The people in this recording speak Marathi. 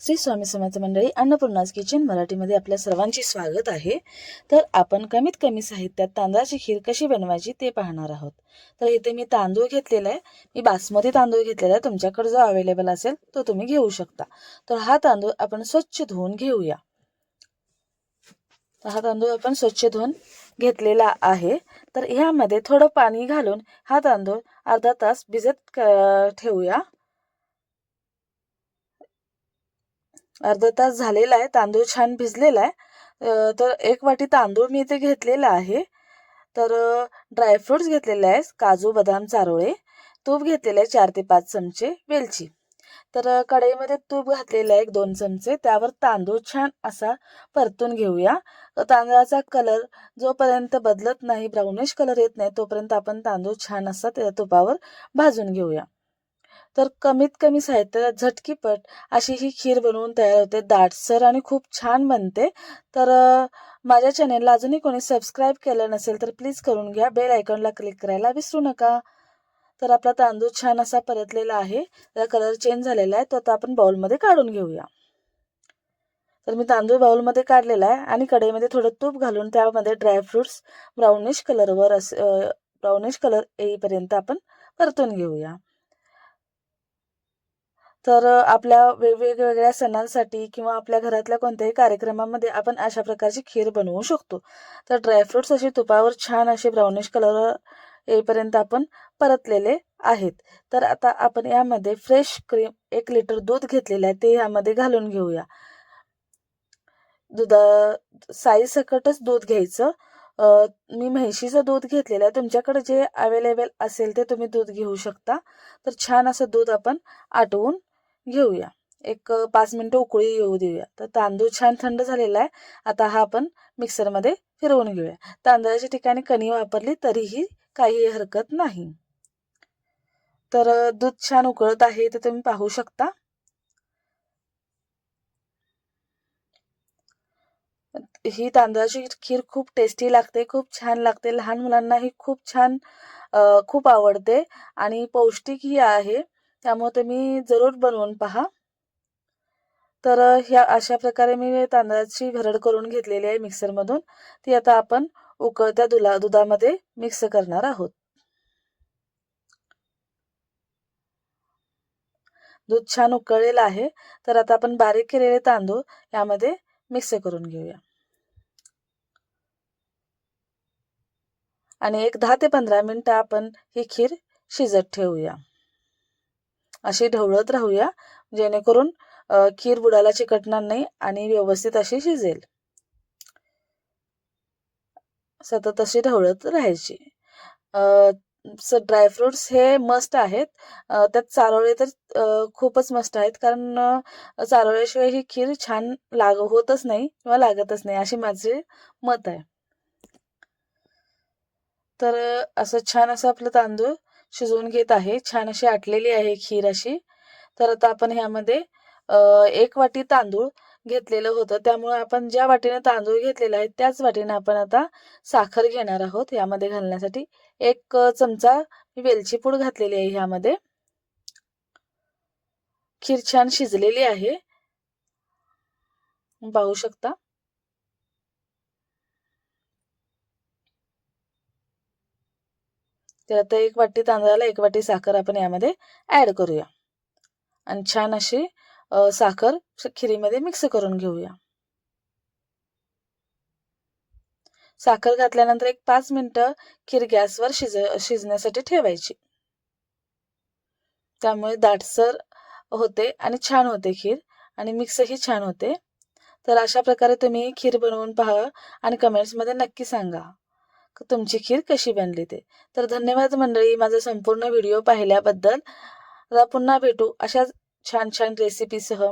श्री स्वामी समर्थ मंडळी अन्नपूर्णाज किचन मराठीमध्ये आपल्या सर्वांचे स्वागत आहे. तर आपण कमीत कमी साहित्यात तांदळाची खीर कशी बनवायची ते पाहणार आहोत. तर इथे मी तांदूळ घेतलेला आहे. मी बासमती तांदूळ घेतलेला आहे. तुमच्याकडे जो अवेलेबल असेल तो तुम्ही घेऊ शकता. तर हा तांदूळ आपण स्वच्छ धुवून घेऊया. तर हा तांदूळ आपण स्वच्छ धुवून घेतलेला आहे. तर ह्यामध्ये थोडं पाणी घालून हा तांदूळ अर्धा तास भिजत क- ठेवूया. अर्धा तास झालेला आहे तांदूळ छान भिजलेला आहे. तर एक वाटी तांदूळ मी इथे घेतलेला आहे. तर ड्रायफ्रुट्स घेतलेले आहे काजू बदाम चारोळे. तूप घेतलेलं आहे चार ते पाच चमचे वेलची. तर कढईमध्ये तूप घातलेलं आहे एक दोन चमचे. त्यावर तांदूळ छान असा परतून घेऊया. तांदळाचा कलर जोपर्यंत बदलत नाही ब्राउनिश कलर येत नाही तोपर्यंत आपण तांदूळ छान असा त्या तुपावर भाजून घेऊया. तर कमीत कमी साहित्यात झटकीपट अशी ही खीर बनवून तयार होते. दाटसर आणि खूप छान बनते. तर माझ्या चॅनेलला अजूनही कोणी सबस्क्राईब केलं नसेल तर प्लीज करून घ्या. बेल आयकॉनला क्लिक करायला विसरू नका. तर आपला तांदूळ छान असा परतलेला आहे. त्याचा कलर चेंज झालेला आहे. तो आता आपण बाउलमध्ये काढून घेऊया. तर मी तांदूळ बाउलमध्ये काढलेला आहे आणि कढईमध्ये थोडं तूप घालून त्यामध्ये ड्रायफ्रुट्स ब्राउनिश कलरवर असे ब्राउनिश कलर येईपर्यंत आपण परतून घेऊया. तर आपल्या वेगवेगळ्या सणांसाठी किंवा आपल्या घरातल्या कोणत्याही कार्यक्रमामध्ये आपण अशा प्रकारची खीर बनवू शकतो. तर ड्रायफ्रुट्स असे तुपावर छान असे ब्राउनिश कलर येईपर्यंत आपण परतलेले आहेत. तर आता आपण यामध्ये फ्रेश क्रीम एक लिटर दूध घेतलेलं आहे. ते यामध्ये घालून घेऊया. दुधा साई सकटच दूध घ्यायचं. मी म्हैशीचं दूध घेतलेलं आहे. तुमच्याकडे जे अवेलेबल असेल ते तुम्ही दूध घेऊ शकता. तर छान असं दूध आपण आटवून घेऊया. एक पाच मिनटं उकळी येऊ देऊया. तर तांदूळ छान थंड झालेला आहे. आता हा आपण मिक्सरमध्ये फिरवून घेऊया. तांदळाच्या ठिकाणी कणी वापरली तरीही काही हरकत नाही. तर दूध छान उकळत आहे ते तुम्ही पाहू शकता. ही तांदळाची खीर खूप टेस्टी लागते खूप छान लागते. लहान मुलांनाही खूप छान खूप आवडते. आणि पौष्टिकही आहे. त्यामुळे तुम्ही जरूर बनवून पहा. तर ह्या अशा प्रकारे मी तांदळाची भरड करून घेतलेली आहे मिक्सरमधून. ती आता आपण उकळत्या दुला दुधामध्ये मिक्स करणार आहोत. दूध छान उकळलेलं आहे. तर आता आपण बारीक केलेले तांदूळ यामध्ये मिक्स करून घेऊया. आणि एक दहा ते पंधरा मिनिटं आपण ही खीर शिजत ठेवूया. अशी ढवळत राहूया जेणेकरून खीर बुडाला चिकटणार नाही आणि व्यवस्थित अशी शिजेल. सतत अशी ढवळत राहायची. ड्रायफ्रुट्स हे मस्ट आहेत. त्यात चारोळे तर खूपच मस्त आहेत. कारण चारोळ्याशिवाय ही खीर छान लाग होतच नाही किंवा लागतच नाही असे माझे मत आहे. तर असं छान असं आपलं तांदूळ शिजवून घेत आहे. छान अशी आटलेली आहे खीर अशी. तर आता आपण ह्यामध्ये एक वाटी तांदूळ घेतलेलं होतं. त्यामुळे आपण ज्या वाटीने तांदूळ घेतलेला आहे त्याच वाटीने आपण आता साखर घेणार आहोत यामध्ये घालण्यासाठी. एक चमचा वेलची पूड घातलेली आहे ह्यामध्ये. खीर छान शिजलेली आहे. पाहू शकता. तर आता एक वाटी तांदळाला एक वाटी साखर आपण यामध्ये ऍड करूया. आणि छान अशी साखर खिरीमध्ये मिक्स करून घेऊया. साखर घातल्यानंतर एक पाच मिनिटं खीर गॅसवर शिज शिजण्यासाठी ठेवायची. त्यामुळे दाटसर होते आणि छान होते खीर आणि मिक्सही छान होते. तर अशा प्रकारे तुम्ही खीर बनवून पहा आणि कमेंट्समध्ये नक्की सांगा. तुमची खीर कशी बनली ते. तर धन्यवाद मंडळी माझा संपूर्ण व्हिडिओ पाहिल्याबद्दल. पुन्हा भेटू अशाच छान छान रेसिपीसह